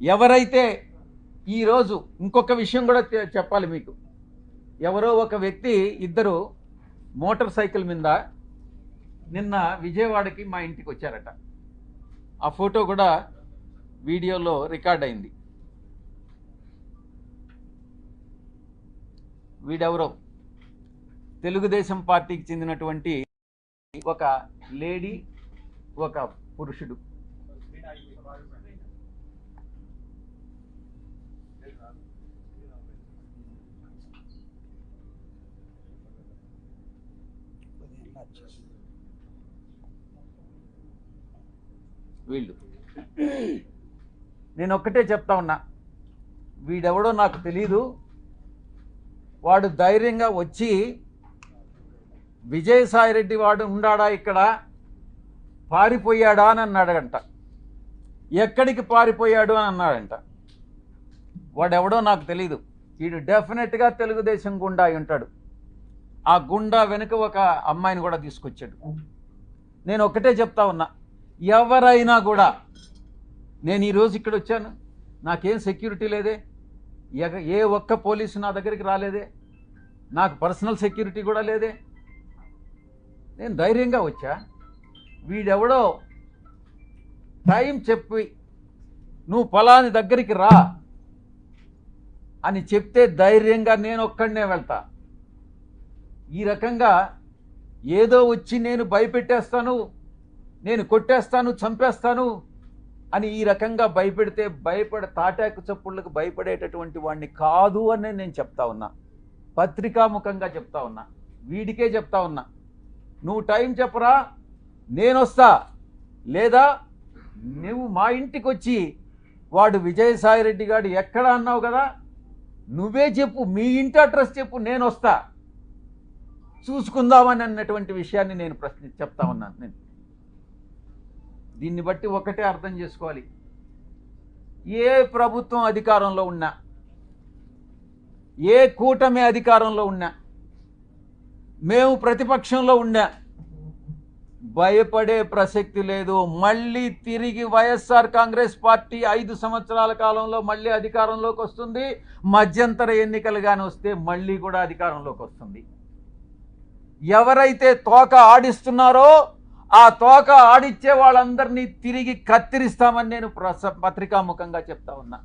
ఎవరైతే ఈరోజు ఇంకొక విషయం కూడా చెప్పాలి మీకు. ఎవరో ఒక వ్యక్తి ఇద్దరు మోటార్ సైకిల్ మీద నిన్న విజయవాడకి మా ఇంటికి వచ్చారట. ఆ ఫోటో కూడా వీడియోలో రికార్డ్ అయింది. వీడెవరో? తెలుగుదేశం పార్టీకి చెందినటువంటి ఒక లేడీ ఒక పురుషుడు. వీళ్ళు. నేను ఒక్కటే చెప్తా ఉన్నా. వీడెవడో నాకు తెలీదు. వాడు ధైర్యంగా వచ్చి విజయసాయిరెడ్డి వాడు ఉండాడా ఇక్కడ? పారిపోయాడా అని అన్నాడంట. ఎక్కడికి పారిపోయాడు అని అన్నాడంట. వాడెవడో నాకు తెలీదు. వీడు డెఫినెట్గా తెలుగుదేశం గుండా ఉంటాడు. ఆ గుండా వెనుక ఒక అమ్మాయిని కూడా తీసుకొచ్చాడు. నేను ఒకటే చెప్తా ఉన్నా ఎవరైనా కూడా నేను ఈరోజు ఇక్కడ వచ్చాను నాకేం సెక్యూరిటీ లేదే ఎగ- ఏ ఒక్క పోలీసు నా దగ్గరికి రాలేదే నాకు పర్సనల్ సెక్యూరిటీ కూడా లేదే. నేను ధైర్యంగా వచ్చా. వీడెవడో టైం చెప్పి నువ్వు పొలాని దగ్గరికి రా అని చెప్తే ధైర్యంగా నేను ఒక్కడనే వెళ్తా. ఈ రకంగా ఏదో వచ్చి నేను భయపెట్టేస్తాను నేను కొట్టేస్తాను చంపేస్తాను అని ఈ రకంగా భయపెడితే భయపడే తాటాకు చప్పుళ్ళకు భయపడేటటువంటి వాడిని కాదు అని నేను చెప్తా ఉన్నా. పత్రికాముఖంగా చెప్తా ఉన్నా. వీడికే చెప్తా ఉన్నా. నువ్వు టైం చెప్పరా నేను వస్తా లేదా నువ్వు మా ఇంటికి వచ్చి వాడు విజయసాయిరెడ్డి గారు ఎక్కడ అన్నావు కదా నువ్వే చెప్పు మీ ఇంటి అడ్రస్ చెప్పు నేను వస్తా. చూసుకుందామని అన్నటువంటి విషయాన్ని నేను ప్రశ్న చెప్తా ఉన్నాను నేను. దీన్ని బట్టి ఒకటే అర్థం చేసుకోవాలి. ఏ ప్రభుత్వం అధికారంలో ఉన్నా ఏ కూటమి అధికారంలో ఉన్నా మేము ప్రతిపక్షంలో ఉన్నా భయపడే ప్రసక్తి లేదు. మళ్ళీ తిరిగి వైఎస్ఆర్ కాంగ్రెస్ పార్టీ ఐదు సంవత్సరాల కాలంలో మళ్ళీ అధికారంలోకి వస్తుంది. మధ్యంతర ఎన్నికలు కానీ వస్తే మళ్ళీ కూడా అధికారంలోకి వస్తుంది. ఎవరైతే తోక ఆడిస్తున్నారో ఆ తోక ఆడిచ్చే వాళ్ళందరినీ తిరిగి కత్తిరిస్తామని నేను ప్రస పత్రికాముఖంగా చెప్తా ఉన్నా.